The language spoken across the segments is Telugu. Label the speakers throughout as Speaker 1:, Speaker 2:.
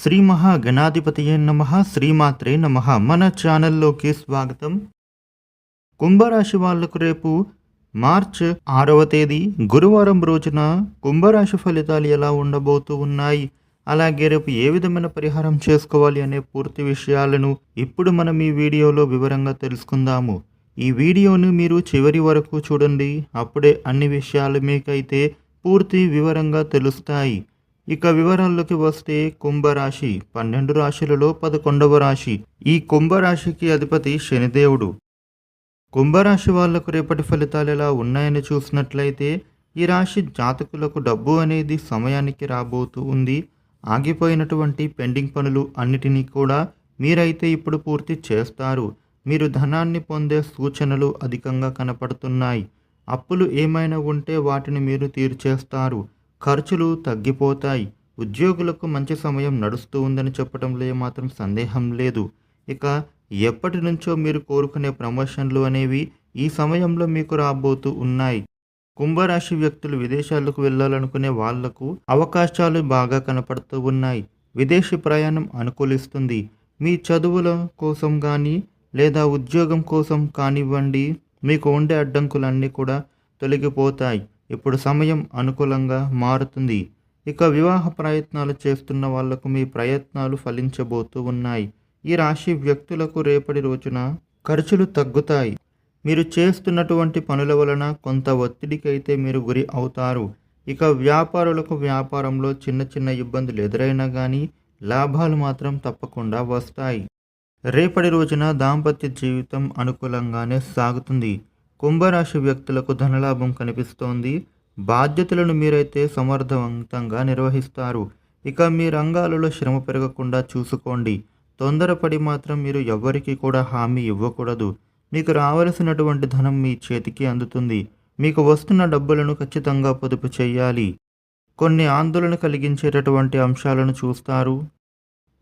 Speaker 1: శ్రీ మహాగణాధిపతియే నమ శ్రీమాత్రే నమ. మన ఛానల్లోకి స్వాగతం. కుంభరాశి వాళ్ళకు రేపు మార్చ్ ఆరవ తేదీ గురువారం రోజున కుంభరాశి ఫలితాలు ఎలా ఉండబోతూ ఉన్నాయి? అలాగే రేపు ఏ విధమైన పరిహారం చేసుకోవాలి అనే పూర్తి విషయాలను ఇప్పుడు మనం ఈ వీడియోలో వివరంగా తెలుసుకుందాము. ఈ వీడియోను మీరు చివరి వరకు చూడండి. అప్పుడే అన్ని విషయాలు మీకైతే పూర్తి వివరంగా తెలుస్తాయి. ఇక వివరాల్లోకి వస్తే కుంభరాశి. పన్నెండు రాశులలో పదకొండవ రాశి. ఈ కుంభరాశికి అధిపతి శనిదేవుడు. కుంభరాశి వాళ్ళకు రేపటి ఫలితాలు ఎలా ఉన్నాయని చూసినట్లయితే ఈ రాశి జాతకులకు డబ్బు అనేది సమయానికి రాబోతూ ఉంది. ఆగిపోయినటువంటి పెండింగ్ పనులు అన్నిటినీ కూడా మీరైతే ఇప్పుడు పూర్తి చేస్తారు. మీరు ధనాన్ని పొందే సూచనలు అధికంగా కనపడుతున్నాయి. అప్పులు ఏమైనా ఉంటే వాటిని మీరు తీర్చేస్తారు. ఖర్చులు తగ్గిపోతాయి. ఉద్యోగులకు మంచి సమయం నడుస్తూ ఉందని చెప్పడంలో ఏమాత్రం సందేహం లేదు. ఇక ఎప్పటి నుంచో మీరు కోరుకునే ప్రమోషన్లు అనేవి ఈ సమయంలో మీకు రాబోతూ ఉన్నాయి. కుంభరాశి వ్యక్తులు విదేశాలకు వెళ్ళాలనుకునే వాళ్ళకు అవకాశాలు బాగా కనపడుతూ ఉన్నాయి. విదేశీ ప్రయాణం అనుకూలిస్తుంది. మీ చదువుల కోసం కానీ లేదా ఉద్యోగం కోసం కానివ్వండి మీకు ఉండే అడ్డంకులన్నీ కూడా తొలగిపోతాయి. ఇప్పుడు సమయం అనుకూలంగా మారుతుంది. ఇక వివాహ ప్రయత్నాలు చేస్తున్న వాళ్ళకు మీ ప్రయత్నాలు ఫలించబోతూ ఉన్నాయి. ఈ రాశి వ్యక్తులకు రేపటి రోజున ఖర్చులు తగ్గుతాయి. మీరు చేస్తున్నటువంటి పనుల వలన కొంత ఒత్తిడికి అయితే మీరు గురి అవుతారు. ఇక వ్యాపారులకు వ్యాపారంలో చిన్న చిన్న ఇబ్బందులు ఎదురైనా కానీ లాభాలు మాత్రం తప్పకుండా వస్తాయి. రేపటి రోజున దాంపత్య జీవితం అనుకూలంగానే సాగుతుంది. కుంభరాశి వ్యక్తులకు ధనలాభం కనిపిస్తోంది. బాధ్యతలను మీరైతే సమర్థవంతంగా నిర్వహిస్తారు. ఇక మీ రంగాలలో శ్రమ పెరగకుండా చూసుకోండి. తొందరపడి మాత్రం మీరు ఎవ్వరికీ కూడా హామీ ఇవ్వకూడదు. మీకు రావలసినటువంటి ధనం మీ చేతికి అందుతుంది. మీకు వస్తున్న డబ్బులను ఖచ్చితంగా పొదుపు చేయాలి. కొన్ని ఆందోళన కలిగించేటటువంటి అంశాలను చూస్తారు.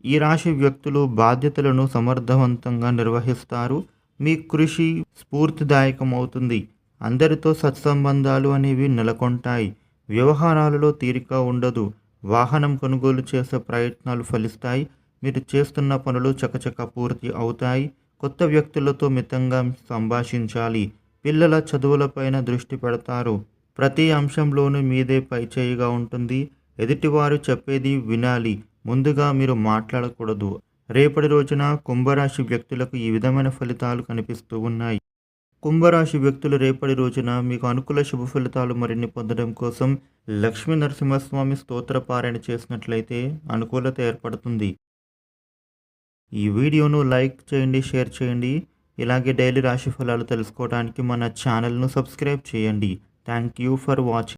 Speaker 1: ఈ రాశి వ్యక్తులు బాధ్యతలను సమర్థవంతంగా నిర్వహిస్తారు. మీ కృషి స్ఫూర్తిదాయకమవుతుంది. అందరితో సత్సంబంధాలు అనేవి నెలకొంటాయి. వ్యవహారాలలో తీరిక ఉండదు. వాహనం కొనుగోలు చేసే ప్రయత్నాలు ఫలిస్తాయి. మీరు చేస్తున్న పనులు చకచక పూర్తి అవుతాయి. కొత్త వ్యక్తులతో మితంగా సంభాషించాలి. పిల్లల చదువులపైన దృష్టి పెడతారు. ప్రతి అంశంలోనూ మీదే పైచేయిగా ఉంటుంది. ఎదుటివారు చెప్పేది వినాలి. ముందుగా మీరు మాట్లాడకూడదు. రేపటి రోజున కుంభరాశి వ్యక్తులకు ఈ విధమైన ఫలితాలు కనిపిస్తూ ఉన్నాయి. కుంభరాశి వ్యక్తులు రేపటి రోజున మీకు అనుకూల శుభ ఫలితాలు మరిన్ని పొందడం కోసం లక్ష్మీ నరసింహస్వామి స్తోత్ర పారాయణ చేసినట్లయితే అనుకూలత ఏర్పడుతుంది. ఈ వీడియోను లైక్ చేయండి షేర్ చేయండి. ఇలాగే డైలీ రాశి ఫలాలు తెలుసుకోవడానికి మన ఛానల్ను సబ్స్క్రైబ్ చేయండి. Thank you for watching.